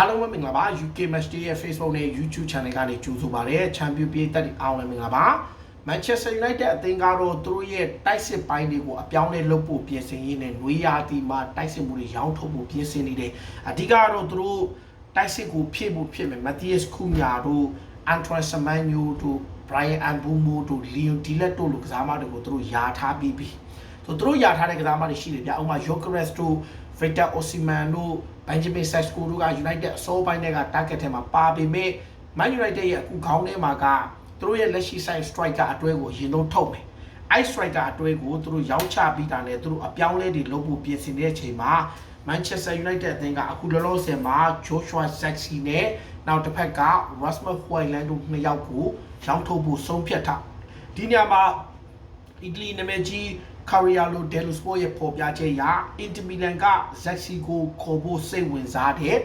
အားလုံးပဲမင်္ဂလာပါ UK Match Day ရဲ့ Facebook နဲ့ YouTube Channel ကနေကြိုဆိုပါရစေ Champion ပြည်သက်တွေအားလုံးပဲမင်္ဂလာပါ Manchester United အသင်းကတော့သူတို့ရဲ့တိုက်စစ်ပိုင်းတွေကိုအပြောင်းလဲလုပ်ဖို့ပြင်ဆင်ရင်းနဲ့နွေရာသီမှာတိုက်စစ်မှုတွေရောင်းထုတ်ဖို့ပြင်ဆင်နေတယ်အဓိကတော့သူတို့တိုက်စစ်ကိုဖြည့်ဖို့ဖြစ်မယ် Matthias Cunha တို့ Antoine Semenyo တို့ Brian Mbeumo တို့ Leon Dilet တို့လိုကစားမတွေကိုသူတို့ယာထားပြီးပြီဆို သူတို့ယာထားတဲ့ကစားမတွေရှိတယ်ဗျဥပမာ Gyökeres တို့ Victor Osimhen တို့ Benjamin Sesko တို့က United အစောပိုင်းတွေက target ထဲမှာပါပေမဲ့ Man United ရဲ့အခုခေါင်းထဲမှာကသူတို့ရဲ့လက်ရှိ side striker အတွဲကိုရင်ဆုံးထုတ်မယ်။အဲ့ striker အတွဲကိုသူတို့ရောင်းချပြီးတာနဲ့သူတို့အပြောင်းလဲတွေလုပ်ဖို့ပြင်ဆင်တဲ့အချိန်မှာ Manchester United အသင်းကအခုလောလောဆယ်မှာ Joshua Zexi နဲ့နောက်တစ်ဖက်က Rasmus Hojlund တို့နှစ်ယောက်ကိုရောင်းထုတ်ဖို့ဆုံးဖြတ်ထား။ဒီနေရာမှာ အီတလီနာမည်ကြီးကာရီယာလိုဒယ်လိုစပိုရဲ့ပေါ်ပြချက်အရအင်တမီလန်ကဇက်စီကိုခေါ်ဖို့စိတ်ဝင်စားတဲ့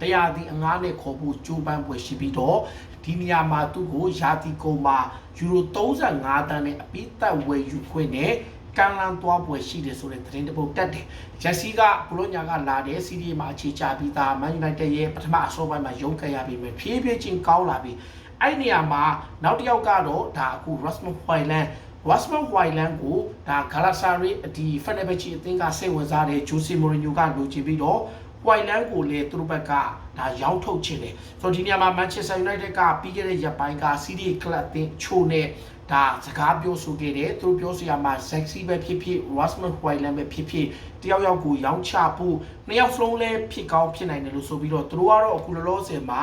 တရားဒီအငားနဲ့ခေါ်ဖို့ကြိုးပမ်းပွဲရှိပြီးတော့ဒီနေရာမှာသူ့ကိုယာတီကုန်မှာယူရို35တန်းနဲ့အပိသက်ဝယ်ယူခွင့်နဲ့ကန်လန်သွားပွဲရှိတယ်ဆိုတဲ့သတင်းတစ်ပုဒ်တက်တယ်။ဂျက်စီကဘလိုညာကလာတဲ့စီးရီးမှာအခြေချပြီးသားမန်ယူနိုက်တက်ရဲ့ပထမအစောပိုင်းမှာရုန်းကန်ရပြီးမြဖြည်းဖြည်းချင်းကောင်းလာပြီးအဲ့ဒီနေရာမှာနောက်တစ်ယောက်ကတော့ဒါအခု Rasmus Hojlund Wasman Wyland ကိုဒါ Galatasaray ဒီ Fenerbahce အသင်းကစိတ်ဝင်စားတဲ့ Jose Mourinho ကလိုချင်ပြီးတော့ Wyland ကိုလည်းသူတို့ဘက်ကဒါရောင်းထုတ်ချင်တယ်ဆိုတော့ဒီနေရာမှာ Manchester United ကပြီးခဲ့တဲ့ရက်ပိုင်းက CD Club အသင်းချို့နဲ့ဒါစကားပြောဆိုခဲ့တယ်သူတို့ပြောစရာမှာ Sexy ပဲဖြစ်ဖြစ် Wasman Wyland ပဲဖြစ်ဖြစ်တယောက်ယောက်ကိုရောင်းချဖို့နှစ်ယောက်စလုံးလည်းဖြစ်ကောင်းဖြစ်နိုင်တယ်လို့ဆိုပြီးတော့သူတို့ကတော့အခုလောလောဆယ်မှာ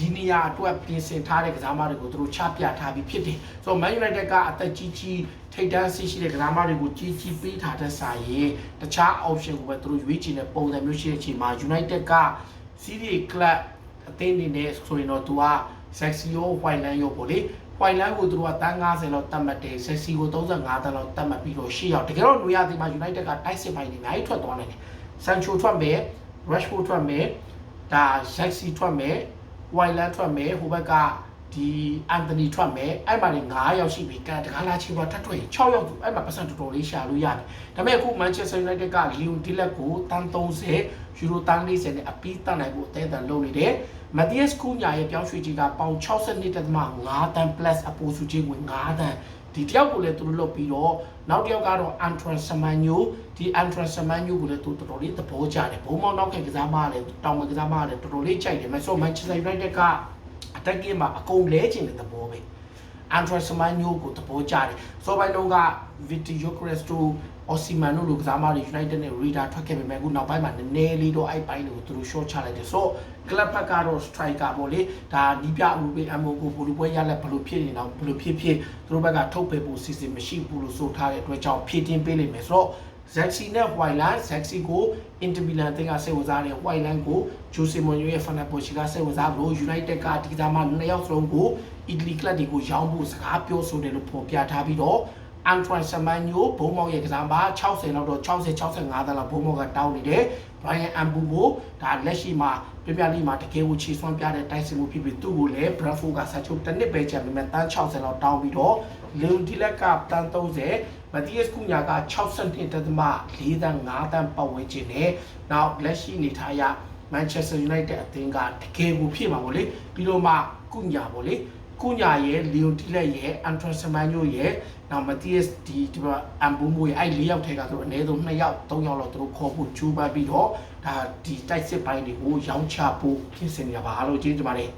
ဒီနေရာအတွက်ပြင်ဆင်ထားတဲ့ကစားမတွေကိုသူတို့ချပြထားပြီးဖြစ်တယ်။ဆိုတော့ Man United ကအသက်ကြီးကြီးထိပ်တန်းဆရှိတဲ့ကစားမတွေကိုကြီးကြီးပေးထားတဲ့စာရင်တခြား option ကိုပဲသူတို့ရွေးချယ်တဲ့ပုံစံမျိုးရှိတဲ့အချိန်မှာ United က City Club အသင်းအနေနဲ့ဆိုရင်တော့သူက Sexy ရော Whiteland ရောပေါ့လေ Whiteland ကိုသူတို့ကတန်း90လောက်တတ်မှတ်တယ် Sexy ကို35တန်းလောက်တတ်မှတ်ပြီးတော့ရှေ့ရောက်တကယ်တော့နွေရာသီမှာ United ကတိုက်စစ်ပိုင်းနေအများကြီးထွက်သွားနိုင်တယ် Sancho ထွက်မယ် Rashford ထွက်မယ်ဒါ Sexy ထွက်မယ် Wyland ထွက်မယ်ဟိုဘက်ကဒီအန်တိုနီထွက်မယ်အဲ့မှာနေ9ယောက်ရှိပြီကန်တကားလာချီပါထပ်ထွက်ရင်6ယောက်သူအဲ့မှာပတ်စံတော်တော်လေးရှာလို့ရတယ်ဒါပေမဲ့အခု Manchester United က Leon Dilet ကိုတန်း30ယူရိုတန်း40နဲ့အပီးတန်းနိုင်ဖို့အသေးအံလုပ်နေတယ် Matthias Cunha ရဲ့ပြောင်းရွှေ့ကြီးကပေါင်62.5တန်း plus အပိုစုချင်းဝင်9တန်းဒီတယောက်ကိုလည်းသူတို့လုပ်ပြီးတော့နောက်တစ်ယောက်ကတော့ Antoine Semenyo ဒီ Antoine Semenyo ကိုလည်းသူတော်တော်လေးသဘောကျတယ်ဘုံမောင်နောက်ခံကစားမလည်းတောင်မကစားမလည်းတော်တော်လေးကြိုက်တယ်မဆို Manchester United ကအတက်ကင်းမှာအကုန်လဲချင်တဲ့သဘောပဲ Antoine Semenyo ကိုသဘောကျတယ်စောပိုင်းတုန်းက Victor Gyökeres တို့ Osimhen တို့လိုကစားမတွေ United နဲ့ Reader ထွက်ခဲ့ပေမဲ့အခုနောက်ပိုင်းမှာနည်းနည်းလေးတော့အဲ့ပိုင်းတွေကိုသူတို့ short ချလိုက်တယ်ဆိုတော့ club ဘက်ကတော့ striker ပေါ့လေဒါနီးပြအမှုပေးအမှုကိုဘလူပွဲရလက်ဘလို့ဖြစ်နေတော့ဘလို့ဖြစ်ဖြစ်သူတို့ဘက်ကထုတ်ပေးဖို့စီစဉ်မရှိဘူးလို့ဆိုထားတဲ့အတွက်ကြောင့်ဖြည့်တင်းပေးလိမ့်မယ်ဆိုတော့ Zaxi နဲ့ Whiteland Zaxi ကို Inter Milan အသင်းကစိတ်ဝင်စားတယ် Whiteland ကို Jose Mourinho ရဲ့ Fenerbahce ကစိတ်ဝင်စားလို့ United ကဒီကစားမနှစ်ယောက်စလုံးကို Italy club တွေကိုရောင်းဖို့စကားပြောဆိုတယ်လို့ဖော်ပြထားပြီးတော့ Antoine Semenyo ဘုံမောက်ရဲ့ကစားမ60လောက်တော့60 65တန်းလောက်ဘုံမောက်ကတောင်းနေတယ် Brian Mbeumo ဒါလက်ရှိမှာပြပြလေးမှာတကယ်ကိုခြေစွမ်းပြတဲ့တိုက်စစ်မှုဖြစ်ပြီးသူ့ကိုလည်း Brentford ကဆက်ချုပ်တစ်နှစ်ပဲကြာပေမဲ့တန်း60လောက်တောင်းပြီးတော့ Leon Dilet ကတန်း30 Matthias Cunha က62တသမ4တန်း5တန်းပတ်ဝန်းကျင်နဲ့နောက်လက်ရှိအနေထားအရ Manchester United အသင်းကတကယ်ကိုဖြစ်မှာပေါ့လေပြီးတော့မှ Cunha ပေါ့လေ ကုညာရဲ့လီယိုတီလက်ရဲ့အန်ထရစမန်ညိုရဲ့နောက်မတီးယက်ဒီဒီအမ်ဘူမိုရဲ့အဲ့၄ယောက်ထဲကသူတို့အနည်းဆုံး2ယောက်3ယောက်လောက်သူတို့ခေါ်ဖို့ကြိုးပမ်းပြီးတော့ဒါဒီတိုက်စစ်ပိုင်းတွေကိုရောင်းချဖို့ပြင်ဆင်နေရပါလို့ကျေးဇူးတင်ပါတယ်